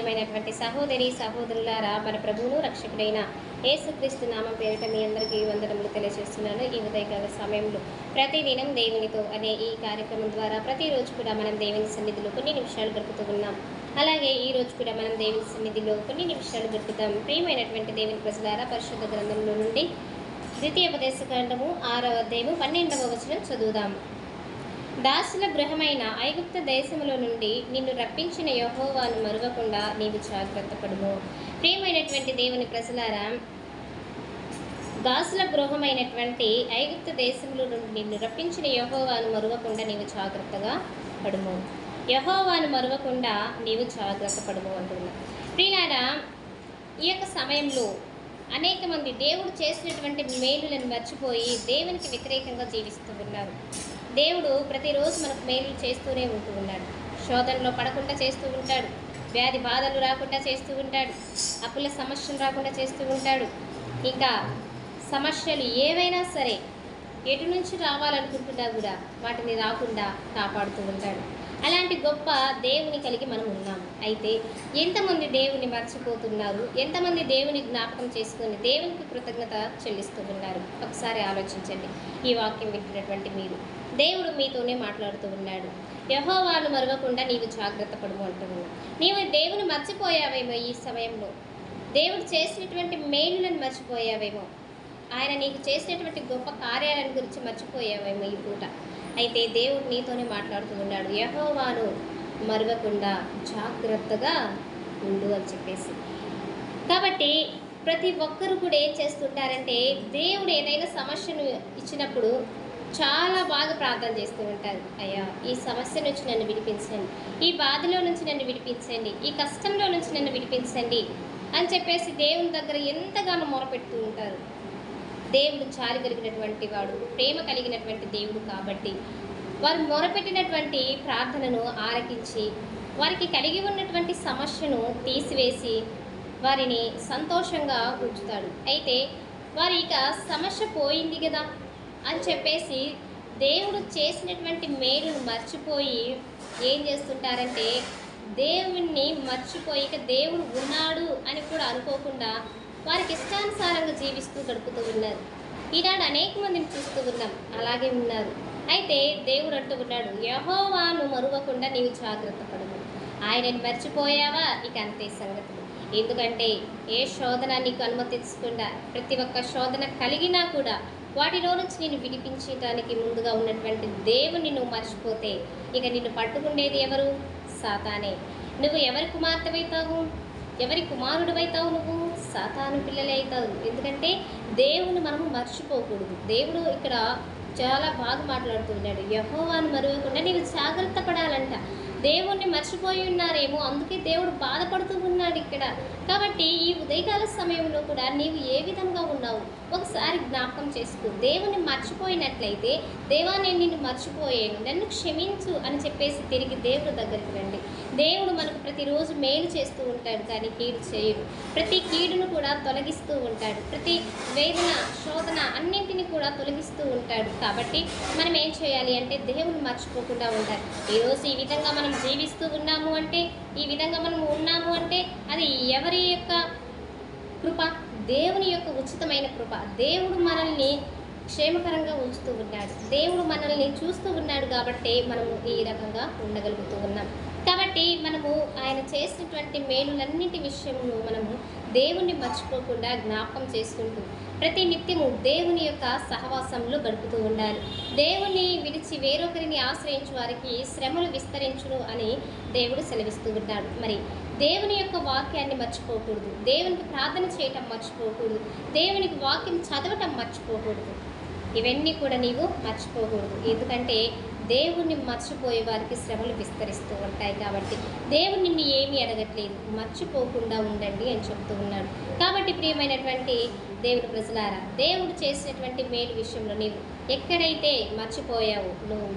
ప్రియమైనటువంటి సహోదరి సహోదరులారా మన ప్రభువును రక్షకుడైన ఏసుక్రీస్తు నామం పేరిట మీ అందరికీ వందనములు తెలియజేస్తున్నాను. ఈ ఉదయకాల సమయంలో ప్రతిదినం దేవునితో అనే ఈ కార్యక్రమం ద్వారా ప్రతిరోజు కూడా మనం దేవుని సన్నిధిలో కొన్ని నిమిషాలు గడుపుతూ ఉన్నాం. అలాగే ఈ రోజు కూడా మనం దేవుని సన్నిధిలో కొన్ని నిమిషాలు గడుపుతాం. ప్రియమైనటువంటి దేవుని ప్రజలారా పరిశుద్ధ గ్రంథంలో నుండి ద్వితీయ ఉపదేశ గ్రంథము ఆరవ అధ్యాయము పన్నెండవ వచనం చదువుదాం దాసుల గృహమైన ఐగుప్త దేశములో నుండి నిన్ను రప్పించిన యహోవాను మరువకుండా నీవు జాగ్రత్త పడుము. ప్రియమైనటువంటి దేవుని ప్రజలారా దాసుల గృహమైనటువంటి ఐగుప్త దేశంలో నుండి నిన్ను రప్పించిన యహోవాను మరువకుండా నీవు జాగ్రత్తగా పడుము. యహోవాను మరువకుండా నీవు జాగ్రత్త పడుము అంటున్నా. ప్రియారా ఈ యొక్క సమయంలో అనేక మంది దేవుడు చేసినటువంటి మేలులను మర్చిపోయి దేవునికి వ్యతిరేకంగా జీవిస్తూ ఉన్నారు దేవుడు ప్రతిరోజు మనకు మేలు చేస్తూనే ఉంటూ ఉన్నాడు. శోధనలో పడకుండా చేస్తూ ఉంటాడు. వ్యాధి బాధలు రాకుండా చేస్తూ ఉంటాడు. అప్పుల సమస్యలు రాకుండా చేస్తూ ఉంటాడు. ఇంకా సమస్యలు ఏవైనా సరే ఎటు నుంచి రావాలనుకుంటున్నా కూడా వాటిని రాకుండా కాపాడుతూ ఉంటాడు. అలాంటి గొప్ప దేవుని కలిగి మనం ఉన్నాము. అయితే ఎంతమంది దేవుని మర్చిపోతున్నారు? ఎంతమంది దేవుని జ్ఞాపకం చేసుకొని దేవునికి కృతజ్ఞత చెల్లిస్తూ ఉన్నారు? ఒకసారి ఆలోచించండి. ఈ వాక్యం వింటున్నటువంటి మీరు. దేవుడు మీతోనే మాట్లాడుతూ ఉన్నాడు. యహోవాను మరవకుండా నీవు జాగ్రత్త పడము అంటున్నావు నీవు దేవుని మర్చిపోయావేమో ఈ సమయంలో? దేవుడు చేసినటువంటి మేలులను మర్చిపోయావేమో? ఆయన నీకు చేసినటువంటి గొప్ప కార్యాలను గురించి మర్చిపోయావేమో ఈ పూట. అయితే దేవుడు నీతోనే మాట్లాడుతూ ఉన్నాడు యహోవాను మరవకుండా జాగ్రత్తగా ఉండు అని చెప్పేసి. కాబట్టి ప్రతి ఒక్కరు కూడా ఏం చేస్తుంటారంటే దేవుడు ఏదైనా సమస్యను ఇచ్చినప్పుడు చాలా బాగా ప్రార్థన చేస్తూ ఉంటారు. అయ్యా ఈ సమస్య నుంచి నన్ను విడిపించండి ఈ బాధలో నుంచి నన్ను విడిపించండి ఈ కష్టంలో నుంచి నన్ను విడిపించండి అని చెప్పేసి దేవుని దగ్గర ఎంతగానో మొరపెడుతూ ఉంటారు. దేవుడు చాలి కలిగినటువంటి వాడు ప్రేమ కలిగినటువంటి దేవుడు కాబట్టి వారు మొరపెట్టినటువంటి ప్రార్థనను ఆరకించి వారికి కలిగి ఉన్నటువంటి సమస్యను తీసివేసి వారిని సంతోషంగా ఉంచుతాడు. అయితే వారి ఇక సమస్య పోయింది కదా అని చెప్పేసి దేవుడు చేసినటువంటి మేలును మర్చిపోయి ఏం చేస్తుంటారంటే దేవుణ్ణి మర్చిపోయి ఇక దేవుడు ఉన్నాడు అని కూడా అనుకోకుండా వారికి ఇష్టానుసారంగా జీవిస్తూ గడుపుతూ ఉన్నారు. ఈనాడు అనేక మందిని చూస్తూ ఉన్నాం. అలాగే ఉన్నారు. అయితే దేవుడు అంటూ యహోవాను మరువకుండా నీవు జాగ్రత్త పడవు ఆయనని మర్చిపోయావా? ఇక అంతే సంగతులు ఎందుకంటే ఏ శోధన నీకు అనుమతించకుండా ప్రతి ఒక్క శోధన కలిగినా కూడా వాటిలో నుంచి నేను విడిపించడానికి ముందుగా ఉన్నటువంటి దేవుని నువ్వు మర్చిపోతే ఇక నిన్ను పట్టుకునేది ఎవరు? సాతానే. నువ్వు ఎవరి కుమార్తెవైతావు? ఎవరి కుమారుడు అవుతావు నువ్వు? సాతాను పిల్లలే అవుతావు. ఎందుకంటే దేవుని మనము మర్చిపోకూడదు. దేవుడు ఇక్కడ చాలా బాగా మాట్లాడుతున్నాడు యహోవాను మరువకుండా నీవు జాగ్రత్త పడాలంట. దేవుణ్ణి మర్చిపోయి ఉన్నారేమో అందుకే దేవుడు బాధపడుతూ ఉన్నాడు ఇక్కడ. కాబట్టి ఈ ఉదయకాల సమయంలో కూడా నీవు ఏ విధంగా ఉన్నావు? ఒకసారి జ్ఞాపకం చేసుకో. దేవుని మర్చిపోయినట్లయితే దేవా నేను నిన్ను మర్చిపోయాను నన్ను క్షమించు అని చెప్పేసి తిరిగి దేవుడి దగ్గరికి రండి. దేవుడు మనకు ప్రతిరోజు మేలు చేస్తూ ఉంటాడు కానీ కీడు చేయడు. ప్రతి కీడును కూడా తొలగిస్తూ ఉంటాడు. ప్రతి వేదన శోధన అన్నింటినీ కూడా తొలగిస్తూ ఉంటాడు. కాబట్టి మనం ఏం చేయాలి అంటే దేవుని మర్చిపోకుండా ఉండాలి. ఈరోజు ఈ విధంగా మనం జీవిస్తూ ఉన్నాము అంటే ఈ విధంగా మనం ఉన్నాము అంటే అది ఎవరి యొక్క కృప? దేవుని యొక్క ఉచితమైన కృప. దేవుడు మనల్ని క్షేమకరంగా ఉంచుతూ ఉన్నాడు. దేవుడు మనల్ని చూస్తూ ఉన్నాడు కాబట్టి మనము ఈ రకంగా ఉండగలుగుతూ ఉన్నాం. కాబట్టి మనము ఆయన చేసినటువంటి మేలులన్నిటి విషయంలో మనము దేవుణ్ణి మర్చిపోకుండా జ్ఞాపకం చేసుకుంటూ ప్రతి నిత్యము దేవుని యొక్క సహవాసంలో గడుపుతూ ఉండాలి. దేవుని విడిచి వేరొకరిని ఆశ్రయించు వారికి శ్రమలు విస్తరించును అని దేవుడు సెలవిస్తూ ఉంటాడు. మరి దేవుని యొక్క వాక్యాన్ని మర్చిపోకూడదు. దేవునికి ప్రార్థన చేయటం మర్చిపోకూడదు. దేవునికి వాక్యం చదవటం మర్చిపోకూడదు. ఇవన్నీ కూడా నీవు మర్చిపోకూడదు. ఎందుకంటే దేవుణ్ణి మర్చిపోయే వారికి శ్రమలు విస్తరిస్తూ ఉంటాయి కాబట్టి దేవుడు నిన్ను ఏమి అడగట్లేదు. మర్చిపోకుండా ఉండండి అని చెప్తూ ఉన్నాడు. కాబట్టి ప్రియమైనటువంటి దేవుడు ప్రజలారా దేవుడు చేసినటువంటి మేలు విషయంలో నీవు ఎక్కడైతే మర్చిపోయావు నువ్వు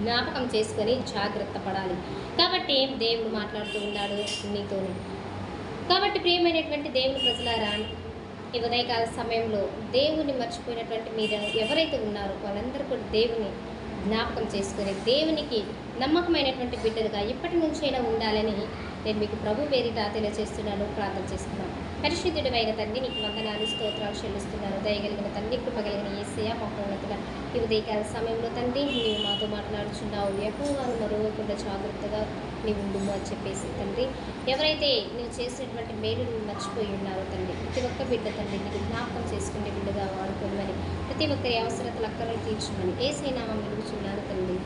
జ్ఞాపకం చేసుకొని జాగ్రత్త పడాలి. కాబట్టి దేవుడు మాట్లాడుతూ ఉన్నాడు నీతో కాబట్టి ప్రియమైనటువంటి దేవుని ప్రజలారా ఈ ఉదయకాల సమయంలో దేవుని మర్చిపోయినటువంటి మీరు ఎవరైతే ఉన్నారో వాళ్ళందరూ కూడా దేవుని జ్ఞాపకం చేసుకుని దేవునికి నమ్మకమైనటువంటి బిడ్డలుగా ఇప్పటి నుంచైనా ఉండాలని నేను మీకు ప్రభు పేరిట తెలియజేస్తున్నాను ప్రార్థన చేస్తున్నాను. పరిశుద్ధుడమైన తండ్రి నీకు వందనాలు స్తోత్రాలు చెల్లిస్తున్నాను. దయగలిగిన తండ్రి కృపగలిగిన ఏసయ మహోన్నతుల ఈ ఉదయకాల సమయంలో తండ్రి నీవు మాతో మాట్లాడుచున్నావు. ఎక్కువగా మరవకుండా జాగ్రత్తగా నీవు ఉండుము అని చెప్పేసి తండ్రి ఎవరైతే నువ్వు చేసినటువంటి మేలును మర్చిపోయి ఉన్నారో తండ్రి ప్రతి ఒక్క బిడ్డ తండ్రి నీకు జ్ఞాపకం చేసుకునే బిడ్డగా వాడుకోమని ప్రతి ఒక్కరి అవసరతలు అక్కరలు తీర్చుమని ఏసై నామం తండ్రి.